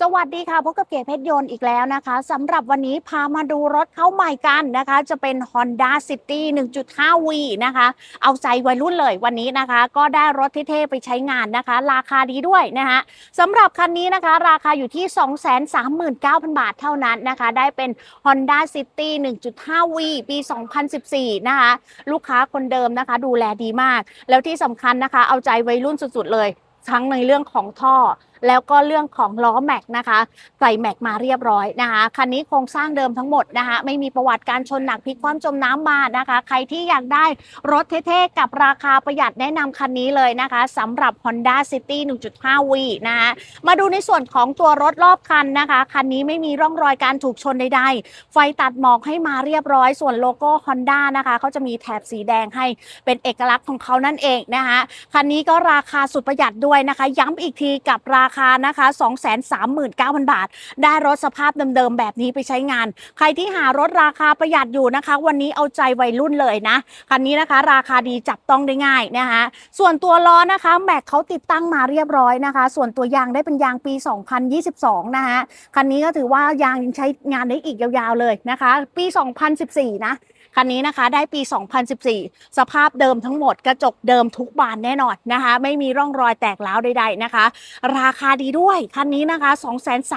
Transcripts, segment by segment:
สวัสดีค่ะพบกับเก๋เพชรยนต์อีกแล้วนะคะสำหรับวันนี้พามาดูรถเข้าใหม่กันนะคะ จะเป็น Honda City 1.5V นะคะ เอาใจวัยรุ่นเลยวันนี้นะคะ ก็ได้รถเท่ๆไปใช้งานนะคะ ราคาดีด้วยนะคะสำหรับคันนี้นะคะ ราคาอยู่ที่ 239,000 บาทเท่านั้นนะคะ ได้เป็น Honda City 1.5V ปี 2014 นะคะ ลูกค้าคนเดิมนะคะ ดูแลดีมาก แล้วที่สำคัญนะคะ เอาใจวัยรุ่นสุดๆเลย ทั้งในเรื่องของท่อ แล้วก็เรื่องของล้อแม็กนะคะ ใส่แม็กมาเรียบร้อยนะคะ คันนี้โครงสร้างเดิมทั้งหมดนะคะ ไม่มีประวัติการชนหนักพลิกคว่ำจมน้ำมานะคะ ใครที่อยากได้รถเท่ๆ กับราคาประหยัดแนะนำคันนี้เลยนะคะสำหรับ Honda City 1.5V นะคะมาดูในส่วนของตัวรถรอบคันนะคะ คันนี้ไม่มีร่องรอยการถูกชนใดๆ ไฟตัดหมอกให้มาเรียบร้อย ส่วนโลโก้ Honda นะคะเขาจะมีแถบสีแดงให้เป็นเอกลักษณ์ของเขานั่นเองนะคะคันนี้ก็ราคาสุดประหยัดด้วยนะคะ ย้ำอีกทีกับราคาคานะคะ 239,000 บาท ได้รถสภาพเดิมๆแบบนี้ไปใช้งาน ใครที่หารถราคาประหยัดอยู่นะคะ วันนี้เอาใจวัยรุ่นเลยนะ คันนี้นะคะ ราคาดีจับต้องได้ง่ายนะคะส่วนตัวล้อนะคะแม็กเขาติดตั้งมาเรียบร้อยนะคะ ส่วนตัวยางได้เป็นยางปี 2022 นะคะคันนี้ก็ถือว่ายางยังใช้งานได้อีกยาวๆเลยนะคะ ปี 2014 นะ คันนี้นะคะได้ปี 2014 สภาพเดิมทั้งหมดกระจกเดิมทุกบานแน่นอนนะคะ ไม่มีร่องรอยแตกร้าวใดๆนะคะ ราคาดีด้วย คันนี้นะคะ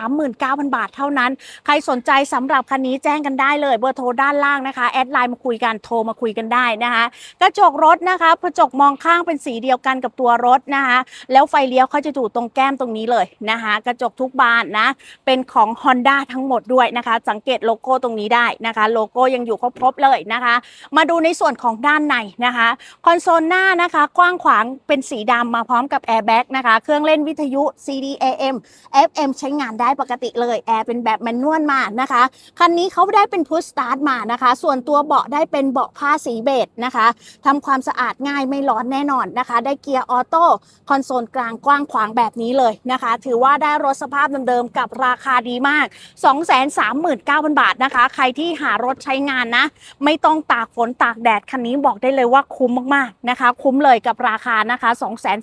239,000 บาทเท่านั้น ใครสนใจสำหรับคันนี้แจ้งกันได้เลยเบอร์โทรด้านล่างนะคะ แอดไลน์มาคุยกันโทรมาคุยกันได้นะคะกระจกรถนะคะกระจกมองข้างเป็นสีเดียวกันกับตัวรถนะคะแล้วไฟเลี้ยวเขาจะอยู่ตรงแก้มตรงนี้เลยนะคะกระจกทุกบานนะเป็นของ Honda ทั้งหมดด้วยนะคะ สังเกตโลโก้ตรงนี้ได้นะคะ โลโก้ยังอยู่ครบๆเลยนะคะ มาดูในส่วนของด้านในนะคะคอนโซลหน้านะคะกว้างขวางเป็นสีดำมาพร้อมกับแอร์แบ็กนะคะเครื่องเล่นวิทยุ CD AM FM ใช้งานได้ปกติเลยแอร์เป็นแบบแมนนวลมานะคะคันนี้เขาได้เป็นพุชสตาร์ทมานะคะ ส่วนตัวเบาะได้เป็นเบาะผ้าสีเบจนะคะทำความสะอาดง่ายไม่ร้อนแน่นอนนะคะ ได้เกียร์ออโต้คอนโซลกลางกว้างขวางแบบนี้เลยนะคะ ถือว่าได้รถสภาพเดิมๆกับราคาดีมาก 239,000 บาทนะคะ ใครที่หารถใช้งานนะ ไม่ต้องตากฝนตากแดดคันนี้บอกได้เลยว่าคุ้มมากๆนะคะ คุ้มเลยกับราคานะคะ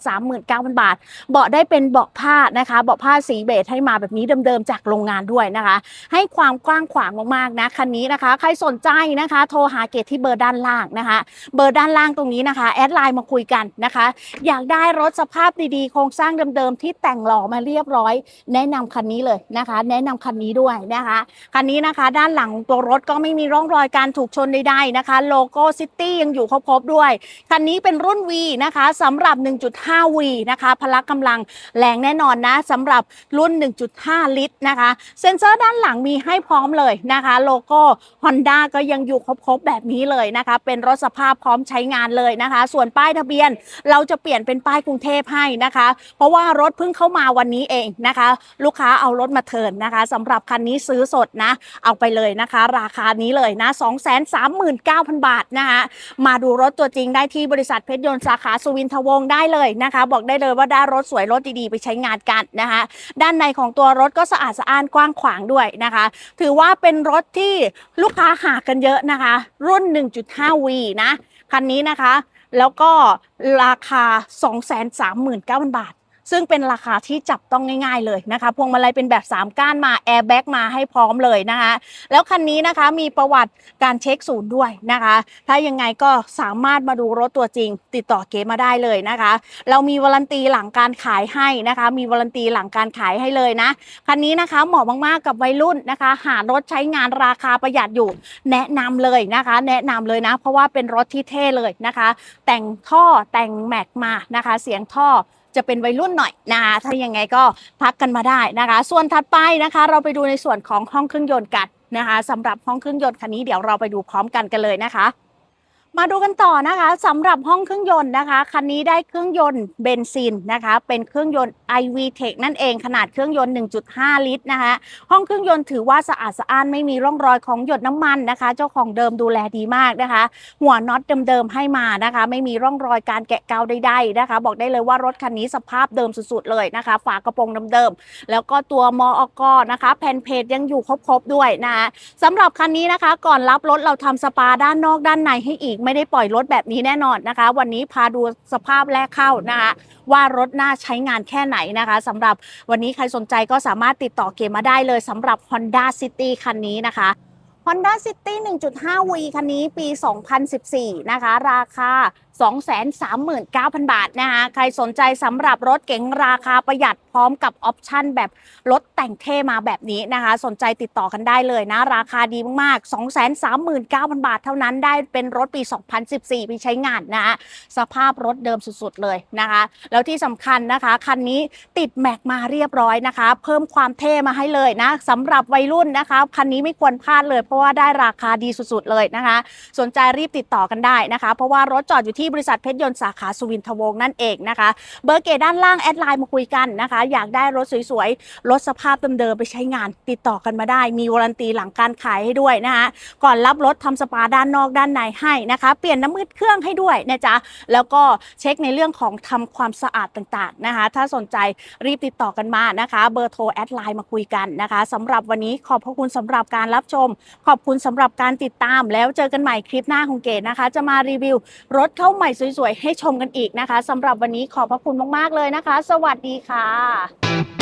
239,000 บาท เบาะได้เป็นเบาะผ้านะคะเบาะผ้าสีเบจให้มาแบบนี้เดิมๆจากโรงงานด้วยนะคะ ให้ความกว้างขวางมากๆนะคันนี้นะคะ ใครสนใจนะคะ โทรหาเกตที่เบอร์ด้านล่างนะคะ เบอร์ด้านล่างตรงนี้นะคะแอดไลน์มาคุยกันนะคะ อยากได้รถสภาพดีๆ โครงสร้างเดิมๆที่แต่งหล่อมาเรียบร้อย แนะนำคันนี้เลยนะคะ แนะนำคันนี้ด้วยนะคะคันนี้นะคะ ด้านหลังตัวรถก็ไม่มีร่องรอยการถูกชนใไดๆนะคะโลโก้ซิตี้ยังอยู่ครบๆด้วย คันนี้เป็นรุ่น V นะคะสำหรับ 1.5V นะคะ พละกำลังแรงแน่นอนนะสำหรับรุ่น 1.5 ลิตรนะคะ เซ็นเซอร์ด้านหลังมีให้พร้อมเลยนะคะ โลโก้ Honda ก็ยังอยู่ครบๆแบบนี้เลยนะคะ เป็นรถสภาพพร้อมใช้งานเลยนะคะ ส่วนป้ายทะเบียนเราจะเปลี่ยนเป็นป้ายกรุงเทพให้นะคะ เพราะว่ารถเพิ่งเข้ามาวันนี้เองนะคะ ลูกค้าเอารถมาเทินนะคะสำหรับคันนี้ซื้อสดนะ เอาไปเลยนะคะ ราคานี้เลยนะ39,000 บาทนะคะมาดูรถตัวจริงได้ที่บริษัทเพชรยนต์สาขาสุวินทวงศ์ได้เลยนะคะ บอกได้เลยว่าได้รถสวยรถดีๆ ไปใช้งานกันนะคะด้านในของตัวรถก็สะอาดสะอ้านกว้างขวางด้วยนะคะ ถือว่าเป็นรถที่ลูกค้าหากันเยอะนะคะ รุ่น 1.5V นะคันนี้นะคะ แล้วก็ราคา 239,000 บาท ซึ่งเป็นราคาที่จับต้องง่าย ๆเลยนะคะ พวงมาลัยเป็นแบบ 3 ก้านมาแอร์แบ็กมาให้พร้อมเลยนะคะ แล้วคันนี้นะคะมีประวัติการเช็คศูนย์ด้วยนะคะ ถ้ายังไงก็สามารถมาดูรถตัวจริง ติดต่อเก๋มาได้เลยนะคะ เรามีวารันตีหลังการขายให้นะคะ มีวารันตีหลังการขายให้เลยนะ คันนี้นะคะเหมาะมากๆกับวัยรุ่นนะคะ หารถใช้งานราคาประหยัดอยู่ แนะนำเลยนะคะ แนะนำเลยนะ เพราะว่าเป็นรถที่เท่เลยนะคะ แต่งท่อแต่งแม็กมานะคะ เสียงท่อ จะเป็นวัยรุ่นหน่อยนะคะถ้ายังไงก็ทักกันมาได้นะคะ ส่วนถัดไปนะคะ เราไปดูในส่วนของห้องเครื่องยนต์กันนะคะสำหรับห้องเครื่องยนต์คันนี้เดี๋ยวเราไปดูพร้อมกันกันเลยนะคะ มาดูกันต่อนะคะสำหรับห้องเครื่องยนต์นะคะคันนี้ได้เครื่องยนต์เบนซินนะคะ เป็นเครื่องยนต์ iV Tech นั่นเองขนาดเครื่องยนต์ 1.5 ลิตรนะคะห้องเครื่องยนต์ถือว่าสะอาดสะอ้านไม่มีร่องรอยของหยดน้ำมันนะคะ เจ้าของเดิมดูแลดีมากนะคะ หัวน็อตเดิมๆให้มานะคะ ไม่มีร่องรอยการแกะเกาใดๆนะคะ บอกได้เลยว่ารถคันนี้สภาพเดิมสุดๆเลยนะคะ ฝากระโปรงเดิมๆแล้วก็ตัวมออกนะคะ แผ่นเพจยังอยู่ครบๆด้วยนะคะสำหรับคันนี้นะคะ ก่อนรับรถเราทำสปาด้านนอกด้านในให้อีกไม่ได้ปล่อยรถแบบนี้แน่นอนนะคะ วันนี้พาดูสภาพแรกเข้านะคะ ว่ารถน่าใช้งานแค่ไหนนะคะสำหรับวันนี้ใครสนใจก็สามารถติดต่อเกมมาได้เลยสำหรับ Honda City คันนี้นะคะ Honda City 1.5V คันนี้ปี 2014 นะคะ ราคา 239,000 บาทนะคะใครสนใจสำหรับรถเก๋งราคาประหยัดพร้อมกับออปชั่นแบบรถแต่งเท่มาแบบนี้นะคะ สนใจติดต่อกันได้เลยนะ ราคาดีมากๆ 239,000 บาทเท่านั้นได้เป็นรถปี 2014ปีใช้งานนะคะสภาพรถเดิมสุดๆเลยนะคะ แล้วที่สำคัญนะคะ คันนี้ติดแม็กมาเรียบร้อยนะคะ เพิ่มความเท่มาให้เลยนะสำหรับวัยรุ่นนะคะคันนี้ไม่ควรพลาดเลย เพราะว่าได้ราคาดีสุดๆเลยนะคะ สนใจรีบติดต่อกันได้นะคะ เพราะว่ารถจอดอยู่ที่บริษัทเพชรยนต์สาขาสุวินทวงศ์นั่นเองนะคะ เบอร์เกตด้านล่างแอดไลน์มาคุยกันนะคะ อยากได้รถสวยๆ รถสภาพเดิมๆไปใช้งาน ติดต่อกันมาได้ มีวารันตีหลังการขายให้ด้วยนะคะก่อนรับรถทำสปาด้านนอกด้านในให้นะคะ เปลี่ยนน้ำมืดเครื่องให้ด้วยนะจ๊ะแล้วก็เช็คในเรื่องของทำความสะอาดต่างๆนะคะ ถ้าสนใจรีบติดต่อกันมานะคะ เบอร์โทรแอดไลน์มาคุยกันนะคะสำหรับวันนี้ขอบพระคุณสำหรับการรับชม ขอบคุณสำหรับการติดตามแล้วเจอกันใหม่คลิปหน้าของเกดนะคะ จะมารีวิวรถเข้าใหม่สวยๆ ให้ชมกันอีกนะคะสำหรับวันนี้ขอบพระคุณมากๆเลยนะคะ สวัสดีค่ะ